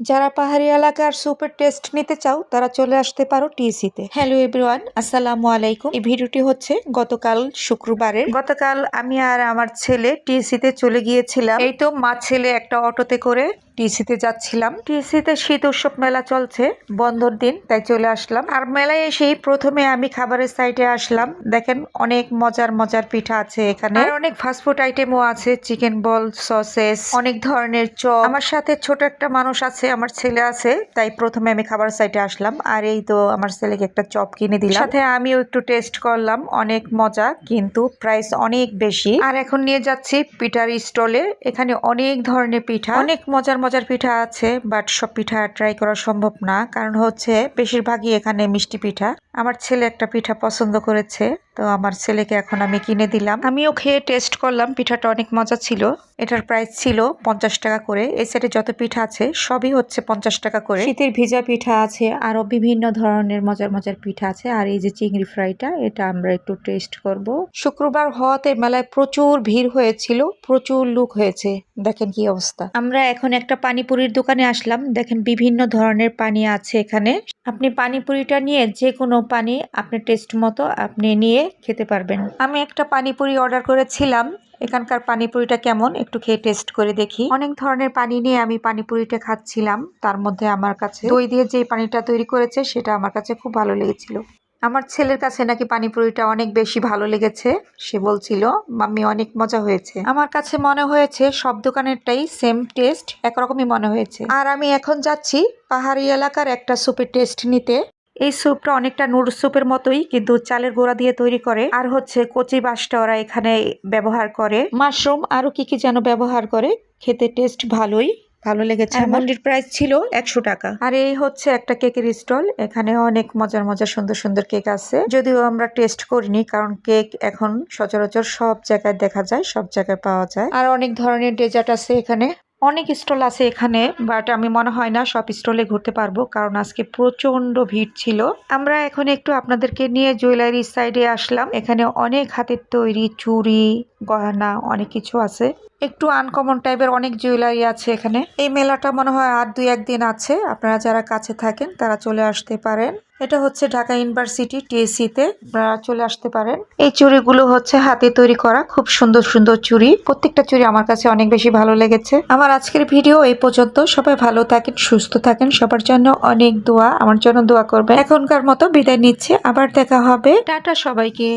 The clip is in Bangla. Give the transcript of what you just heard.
যারা পাহাড়ি এলাকার সুপের টেস্ট নিতে চাও তারা চলে আসতে পারো টিএসিতে হ্যালো এভরিওয়ান আসসালামু আলাইকুম। এই ভিডিওটি হচ্ছে গতকাল শুক্রবারে গতকাল আমি আর আমার ছেলে টিএসিতে চলে গিয়েছিলাম। এই তো মা ছেলে একটা অটোতে করে টিএসিতে যাচ্ছিলাম। টিসিতে শীত উৎসব মেলা চলছে বন্ধর দিন তাই চলে আসলাম। আর মেলায় এসেই প্রথমে আমি খাবারের সাইডে আসলাম। দেখেন অনেক মজার মজার পিঠা আছে এখানে। আর অনেক ফাস্টফুড আইটেমও আছে চিকেন বল সসেস অনেক ধরনের চপ। আমার সাথে ছোট একটা মানুষ আছে আমার ছেলে আছে তাই প্রথমে আমি খাবার সাইডে আসলাম। আর এই তো আমার ছেলেকে একটা চপ কিনে দিলাম। সাথে আমিও একটু টেস্ট করলাম অনেক মজা কিন্তু প্রাইস অনেক বেশি। আর এখন নিয়ে যাচ্ছি পিঠার স্টলে এখানে অনেক ধরনের পিঠা। অনেক মজার মজার পিঠা আছে বাট সব পিঠা ট্রাই করা সম্ভব না। কারণ হচ্ছে, বেশিরভাগই এখানে মিষ্টি পিঠা। আমার ছেলে একটা পিঠা পছন্দ করেছে, তো আমার ছেলেকে এখন আমি কিনে দিলাম। আমিও খেয়ে টেস্ট করলাম, পিঠাটা অনেক মজা ছিল। এটার প্রাইস ছিল পঞ্চাশ টাকা করে। এই সেটে যত পিঠা আছে, সবই হচ্ছে পঞ্চাশ টাকা করে। শীতের ভিজা পিঠা আছে আরও বিভিন্ন ধরনের মজার মজার পিঠা আছে। আর এই যে চিংড়ি ফ্রাইটা, এটা আমরা একটু টেস্ট করব। শুক্রবার হওয়াতে মেলায় প্রচুর ভিড় হয়েছিল, প্রচুর লুক হয়েছে। দেখেন কি অবস্থা। আমরা এখন একটা পানিপুরির দোকানে আসলাম। দেখেন বিভিন্ন ধরনের পানি আছে এখানে। আপনি পানিপুরিটা নিয়ে যে কোনো পানি আপনি টেস্ট মতো আপনি নিয়ে খেতে পারবেন। আমি একটা পানিপুরি অর্ডার করেছিলাম। এখানকার পানিপুরিটা কেমন একটু খেয়ে টেস্ট করে দেখি। অনেক ধরনের পানি নিয়ে আমি পানিপুরিটা খাচ্ছিলাম। তার মধ্যে আমার কাছে দই দিয়ে যে পানিটা তৈরি করেছে সেটা আমার কাছে খুব ভালো লেগেছিল। আমার ছেলের কাছে নাকি পানিপুরিটা অনেক বেশি ভালো লেগেছে। সে বলছিল, মাম্মি, অনেক মজা হয়েছে। আমার কাছে মনে হয়েছে সব দোকানেরটাই সেম টেস্ট একরকমই মনে হয়েছে। আর আমি এখন যাচ্ছি পাহাড়ি এলাকার একটা সুপের টেস্ট নিতে। এই স্যুপটা অনেকটা নুডল স্যুপের মতোই কিন্তু চালের গোড়া দিয়ে তৈরি করে। আর হচ্ছে কচি বাসটা ওরা এখানে ব্যবহার করে। মাশরুম আরও কি কি যেন ব্যবহার করে খেতে টেস্ট ভালোই ভালো লেগেছে আমার। প্রাইস ছিল একশো টাকা। আর এই হচ্ছে একটা কেকের স্টল এখানে অনেক মজার মজার সুন্দর সুন্দর কেক আছে। যদিও আমরা টেস্ট করিনি কারণ কেক এখন সচরাচর সব জায়গায় দেখা যায় সব জায়গায় পাওয়া যায়। আর অনেক ধরনের ডেজার্ট আছে এখানে। অনেক স্টল আছে এখানে বাট আমি মনে হয় না সব স্টলে ঘুরতে পারব, কারণ আজকে প্রচণ্ড ভিড় ছিল। আমরা এখন একটু আপনাদেরকে নিয়ে জুয়েলারি সাইডে আসলাম। এখানে অনেক হাতের তৈরি, চুড়ি গহনা অনেক কিছু আছে। একটু আনকমন টাইপের অনেক জুয়েলারি আছে এখানে। এই মেলাটা মনে হয় আর দুই একদিন আছে। আপনারা যারা কাছে থাকেন, তারা চলে আসতে পারেন। এটা হচ্ছে ঢাকা ইউনিভার্সিটি টিএসসিতে, আপনারা চলে আসতে পারেন। এই চুড়িগুলো হচ্ছে হাতে তৈরি করা, খুব সুন্দর সুন্দর চুড়ি। প্রত্যেকটা চুড়ি আমার কাছে অনেক বেশি ভালো লেগেছে। আমার আজকের ভিডিও এই পর্যন্ত। সবাই ভালো থাকেন, সুস্থ থাকেন। সবার জন্য অনেক দোয়া, আমার জন্য দোয়া করবেন। এখনকার মতো বিদায় নিচ্ছে। আবার দেখা হবে। টাটা সবাইকে।